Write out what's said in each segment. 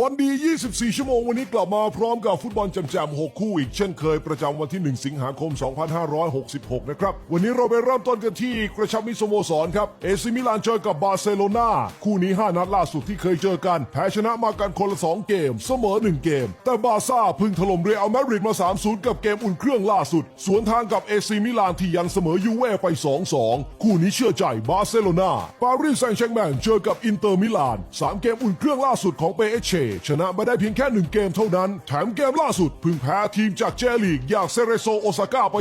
บอลดี 24 ชั่วโมงวันนี้กลับมาพร้อมกับฟุตบอลจำจ6คู่อีกเช่นเคยประจำวันที่ 1 สิงหาคม 2566 นะครับ วันนี้เราไปเริ่มต้นกันที่กระชับมิสโมสรครับ เอซิมิลานเจอกับบาร์เซโลนาคู่นี้ 5 นัดล่าสุดที่เคยเจอกัน แพ้ชนะมากันคนละ 2 เกม เสมอ 1 เกม แต่บาซ่าพึ่งถล่มเรอัลมาดริดมา 3-0 กับเกมอุ่นเครื่องล่าสุด สวนทางกับเอซิมิลานที่ยันเสมอยูเว่ไป 2-2 คู่นี้เชื่อใจบาร์เซโลนาปารีสแซงต์แชร์แมงเจอกับอินเตอร์มิลานสามเกมอุ่นเครื่องล่าสุดของเปเอเชชนะมาได้เพียงแค่หนึ่งเกมเท่านั้น แถมเกมล่าสุดเพึ่งแพ้ทีมจากเจลีกอย่างเซเรโซโอซาก้าไป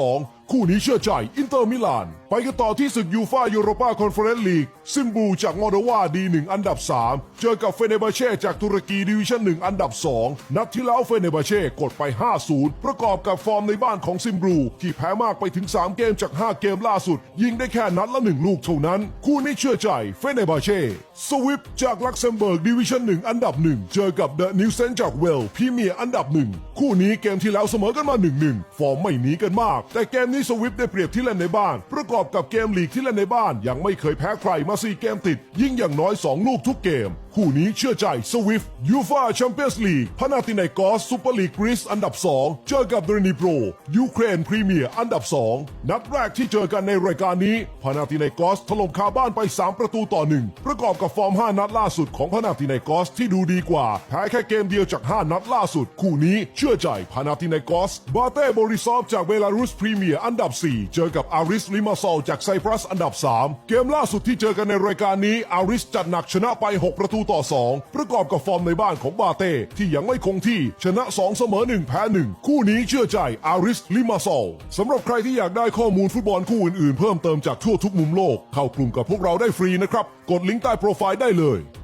3-2คู่นี้เชื่อใจอินเตอร์มิลาน ไปกันต่อที่ศึกยูฟายูโรปาคอนเฟอเรนซ์ลีกซิมบูจากมอลโดวาดีหนึ่งอันดับ 3 เจอกับเฟเนบาเช่จากตุรกีดิวิชั่นหนึ่งอันดับ 2 นัดที่แล้วเฟเนบาเช่กดไป 5-0 ประกอบกับฟอร์มในบ้านของซิมบูที่แพ้มากไปถึง 3 เกมจาก 5 เกมล่าสุด ยิงได้แค่นัดละ 1 ลูกเท่านั้น คู่นี้เชื่อใจเฟเนบาเช่สวิปจากลักเซมเบิร์กดิวิชั่นหนึ่งอันดับ 1 เจอกับเดอะนิวเซนจากเวลพรีเมียร์อันดับหนึ่งคู่นี้เกมที่แล้วเสมอกันมา1-1ฟอร์มไม่หนีกันมาก แต่เกมนี้สวิปได้เปรียบที่เล่นในบ้าน ประกอบกับเกมลีกที่เล่นในบ้าน ยังไม่เคยแพ้ใครมา4เกมติด ยิ่งอย่างน้อย 2 ลูกทุกเกม คู่นี้เชื่อใจสวิฟยูฟาแชมเปี้ยนส์ลีกพานาติไนกอสซูเปอร์ลีกกรีซอันดับ 2 เจอกับเดรนิโปรยูเครนพรีเมียร์อันดับ 2 นัดแรกที่เจอกันในรายการนี้พานาติไนกอสถล่มคาบ้านไป 3 ประตูต่อ 1 ประกอบกับฟอร์ม 5 นัดล่าสุดของพานาติไนกอสที่ดูดีกว่าแพ้แค่เกมเดียวจาก 5 นัดล่าสุด คู่นี้เชื่อใจพานาติไนกอสบาเต้โบริซอฟจากเบลารุสพรีเมียร์อันดับ 4 เจอกับอาริสลิมาซอลจากไซปรัสอันดับ 3 เกมล่าสุดที่เจอกันในรายการนี้อาริสจัดหนักชนะไป 6 ประตูต่อ 2 ประกอบกับฟอร์มในบ้านของบาเต้ที่ยังไม่คงที่ชนะ 2 เสมอ 1 แพ้ 1 คู่นี้เชื่อใจอาริสลิมาซอลสำหรับใครที่อยากได้ข้อมูลฟุตบอลคู่อื่นๆ เพิ่มเติมจากทั่วทุกมุมโลก เข้ากลุ่มกับพวกเราได้ฟรีนะครับ กดลิงก์ใต้โปรไฟล์ได้เลย